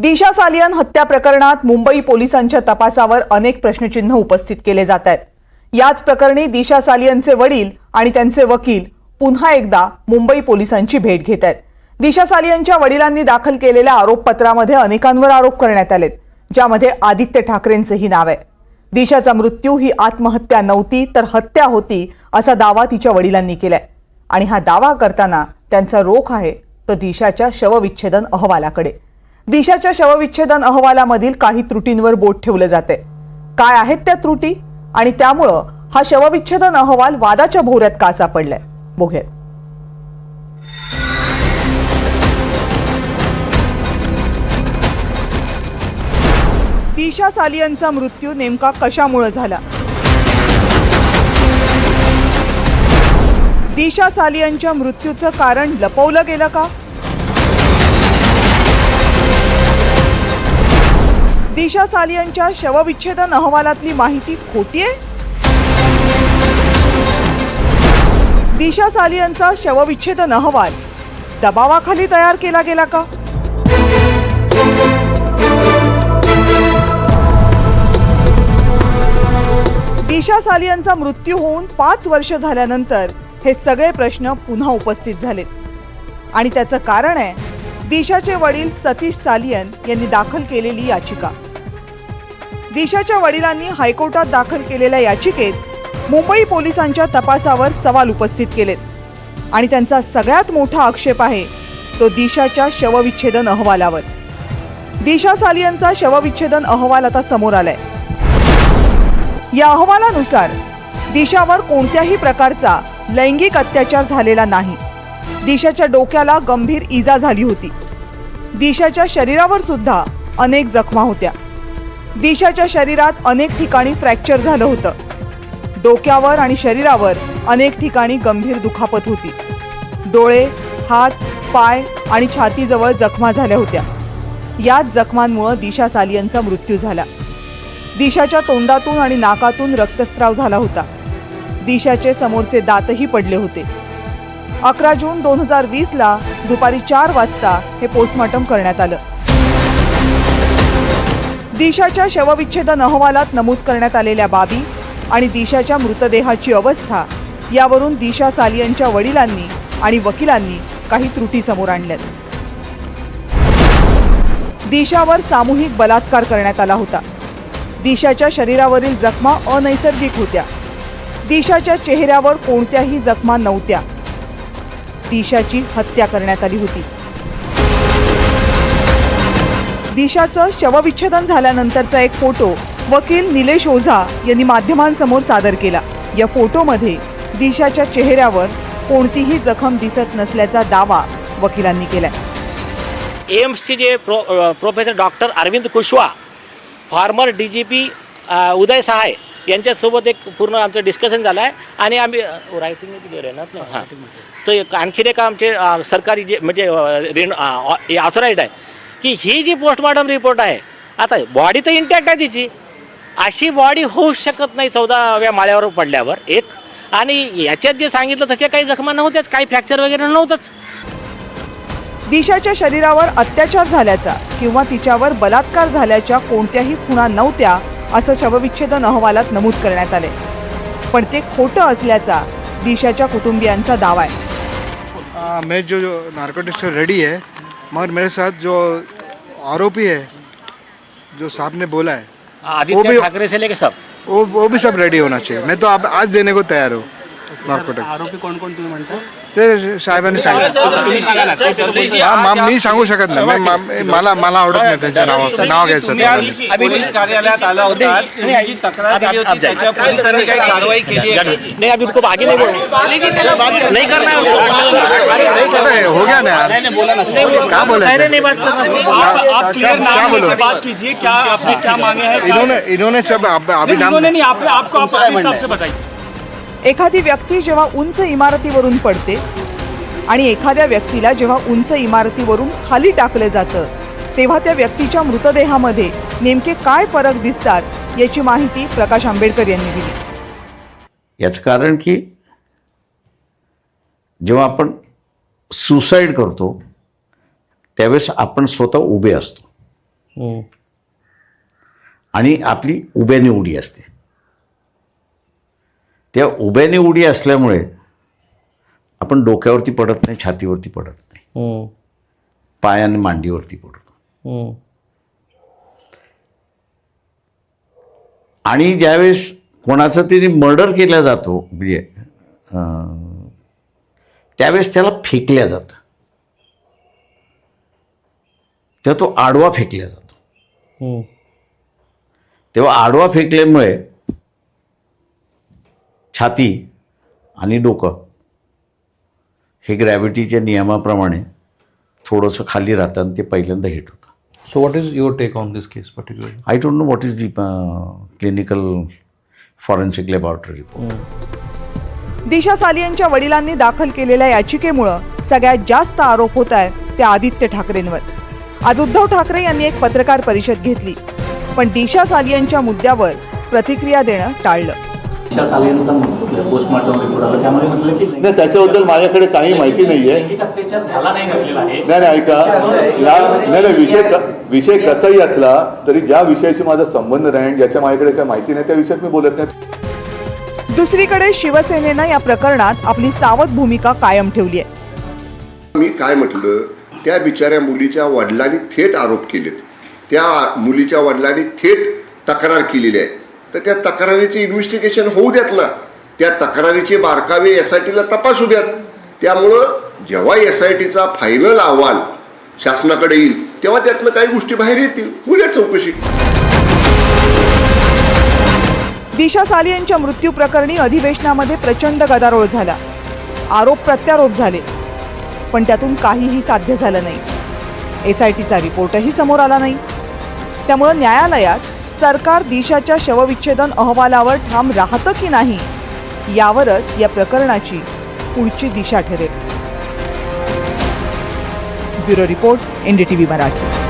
दिशा सालियन हत्या प्रकरणात मुंबई पोलिसांच्या तपासावर अनेक प्रश्नचिन्ह उपस्थित केले जात आहेत. याच प्रकरणी दिशा सालियनचे वडील आणि त्यांचे वकील पुन्हा एकदा मुंबई पोलिसांची भेट घेत आहेत. दिशा सालियनच्या वडिलांनी दाखल केलेल्या आरोपपत्रामध्ये अनेकांवर आरोप करण्यात आलेत ज्यामध्ये आदित्य ठाकरेंचंही नाव आहे. दिशाचा मृत्यू ही आत्महत्या नव्हती तर हत्या होती असा दावा तिच्या वडिलांनी केलाय. आणि हा दावा करताना त्यांचा रोख आहे तो दिशाच्या शवविच्छेदन अहवालाकडे. दिशाच्या शवविच्छेदन अहवालामधील काही त्रुटींवर बोट ठेवलं जाते. काय आहेत त्या त्रुटी? आणि त्यामुळं हा शवविच्छेदन अहवाल वादाच्या भोवऱ्यात का सापडलाय? बघूयात दिशा सालियनचा मृत्यू नेमका कशामुळे झाला? दिशा सालियनच्या मृत्यूचं कारण लपवलं गेलं का? दिशा सालियनच्या शवविच्छेदन अहवालातली माहिती खोटी आहे? दिशा सालियनचा शवविच्छेदन अहवाल दबावाखाली तयार केला गेला का? दिशा सालियनचा मृत्यू होऊन पाच वर्ष झाल्यानंतर हे सगळे प्रश्न पुन्हा उपस्थित झालेत. आणि त्याचं कारण आहे दिशाचे वडील सतीश सालियन यांनी दाखल केलेली याचिका. दिशाच्या वडिलांनी हायकोर्टात दाखल केलेल्या याचिकेत मुंबई पोलिसांच्या तपासावर सवाल उपस्थित केलेत. आणि त्यांचा सगळ्यात मोठा आक्षेप आहे तो दिशाच्या शवविच्छेदन अहवालावर. दिशा सालियनचा शवविच्छेदन अहवाल आता समोर आलाय. या अहवालानुसार दिशावर कोणत्याही प्रकारचा लैंगिक अत्याचार झालेला नाही. दिशाच्या डोक्याला गंभीर इजा झाली होती. दिशाच्या शरीरावर सुद्धा अनेक जखमा होत्या. दिशाच्या शरीरात अनेक ठिकाणी फ्रॅक्चर झालं होतं. डोक्यावर आणि शरीरावर अनेक ठिकाणी गंभीर दुखापत होती. डोळे हात पाय आणि छातीजवळ जखमा झाल्या होत्या. याच जखमांमुळे दिशा सालियनचा मृत्यू झाला. दिशाच्या तोंडातून आणि नाकातून रक्तस्राव झाला होता. दिशाचे समोरचे दातही पडले होते. अकरा जून दोन हजार वीसला दुपारी चार वाजता हे पोस्टमॉर्टम करण्यात आलं. दिशाच्या शवविच्छेदन अहवालात नमूद करण्यात आलेल्या बाबी आणि दिशाच्या मृतदेहाची अवस्था यावरून दिशा सालियनच्या वडिलांनी आणि वकिलांनी काही त्रुटी समोर आणल्यात. दिशावर सामूहिक बलात्कार करण्यात आला होता. दिशाच्या शरीरावरील जखमा अनैसर्गिक होत्या. दिशाच्या चेहऱ्यावर कोणत्याही जखमा नव्हत्या. दिशाची हत्या करण्यात आली होती. दिशाचं शवविच्छेदन झाल्यानंतरचा एक फोटो वकील निलेश ओझा यांनी माध्यमांसमोर सादर केला. या फोटोमध्ये दिशाच्या चेहऱ्यावर कोणतीही जखम दिसत नसल्याचा दावा वकिलांनी केलाय. एम्सचे जे pro professor doctor Arvind Kushwaha former D G P Uday Sahay यांच्यासोबत एक पूर्ण आमचं डिस्कशन झालं आहे आणि आम्ही रायटिंग ना? हां. तर एक आणखीन एक आमचे सरकारी जे म्हणजे रेन ऑथोराईड आहे. की ही जी पोस्टमॉर्टम रिपोर्ट आहे आता बॉडी तर इंटॅक्ट आहे तिची. अशी बॉडी होऊ शकत नाही चौदाव्या माळ्यावर पडल्यावर एक. आणि याच्यात जे सांगितलं तशा काही जखमा नव्हत्याच काही फ्रॅक्चर वगैरे नव्हतंच. दिशाच्या शरीरावर अत्याचार झाल्याचा किंवा तिच्यावर बलात्कार झाल्याच्या कोणत्याही खुणा नव्हत्या असं शवविच्छेदन अहवालात नमूद करण्यात आले. पण ते खोटं असल्याचा दिशाच्या कुटुंबियांचा दावा आहे. मैं जो, जो नारकोटिक्स रेडी है मगर मेरे साथ जो आरोपी है जो साहब ने बोला है वो आदित्य भी- ठाकरे से लेके सब? वो वो भी सब रेडी होना चाहिए। मैं तो अब आज देने को तैयार हूँ। आरोपी कोण कोण तुम्ही म्हणता ते साहेबांनी सांगितलं तुम्ही सांगा ना कोणते- कोणते- हा मा- मी सांगू शकत नाही मी- मा- मला मला आवडत नाही त्यांच्या नाव नाव घ्यायचं तुम्ही पोलीस कार्यालयात आला होता तुमची जी तक्रार दिली होती त्याच्या पोलिसांनी काही कारवाई केली आहे का? नहीं अभी उनको आगे नहीं बोलना नहीं करना है अरे, हो गया ना यार क्या बोले आप क्लियर क्या बोलो बात कीजिए क्या आपने क्या मांगे हैं इन्होंने इन्होंने सब अभी नाम इन्होंने नहीं आपने आपको आप अपने हिसाब से बताइए एखादी व्यक्ती जेव्हा उंच इमारतीवरून पडते आणि एखाद्या व्यक्तीला जेव्हा उंच इमारतीवरून खाली टाकलं जातं तेव्हा त्या व्यक्तीच्या मृतदेहामध्ये नेमके काय फरक दिसतात याची माहिती प्रकाश आंबेडकर यांनी दिली. याचं कारण की जेव्हा आपण सुसाईड करतो त्यावेळेस आपण स्वतः उभे असतो. आणि आपली उभ्याने उडी असते. त्या उभ्याने उडी असल्यामुळे आपण डोक्यावरती पडत नाही छातीवरती पडत नाही. पाय आणि मांडीवरती पडतो आणि ज्यावेळेस कोणाचा तरी मर्डर केला जातो म्हणजे त्यावेळेस त्याला फेकल्या जातं. तेव्हा तो आडवा फेकल्या जातो. तेव्हा आडवा फेकल्यामुळे छाती आणि डोकं हे ग्रॅव्हिटीच्या नियमाप्रमाणे थोडंसं खाली राहतं आणि ते पहिल्यांदा हिट होतं. So, what is your take on this case particularly? I don't know what is the clinical forensic laboratory report Disha सालियनच्या वडिलांनी दाखल केलेल्या याचिकेमुळं सगळ्यात जास्त आरोप होत आहेत त्या आदित्य ठाकरेंवर. आज उद्धव ठाकरे यांनी एक पत्रकार परिषद घेतली. पण दिशा सालियनच्या मुद्द्यावर प्रतिक्रिया देणं टाळलं. नाही. त्याच्याबद्दल माझ्याकडे काही माहिती नाही आहे लैंगिक अत्याचार झाला नाही नाही नाही ऐका. या नाही नाही विषय क- विषय कसाही असला तरी ज्या विषयाशी माझा संबंध नाही आणि ज्याच्या माझ्याकडे काही माहिती नाही त्या विषयात मी बोलत नाही. दुसरीकडे शिवसेनेनं या प्रकरणात आपली सावध भूमिका कायम ठेवली आहे मी काय म्हटलं त्या बिचाऱ्या मुलीच्या वडिलांनी थेट आरोप केलेत. त्या मुलीच्या वडिलांनी थेट तक्रार केलेली आहे. तर त्या तक्रारीचे इन्व्हेस्टिगेशन होऊ द्यात ना. त्या तक्रारीचे बारकावे एस आय टीला तपासू द्यात. त्यामुळं जेव्हा एस आय टीचा फायनल अहवाल शासनाकडे येईल तेव्हा त्यातनं काही गोष्टी बाहेर येतील. होऊ चौकशी. दिशा सालियनच्या मृत्यू प्रकरणी अधिवेशनामध्ये प्रचंड गदारोळ झाला. आरोप प्रत्यारोप झाले. पण त्यातून काहीही साध्य झालं नाही. एस आय टीचा रिपोर्टही समोर आला नाही. त्यामुळं न्यायालयात सरकार दिशाच्या शवविच्छेदन अहवालावर ठाम राहतं की नाही यावरच या प्रकरणाची पुढची दिशा ठरेल. Bureau report NDTV Marathi.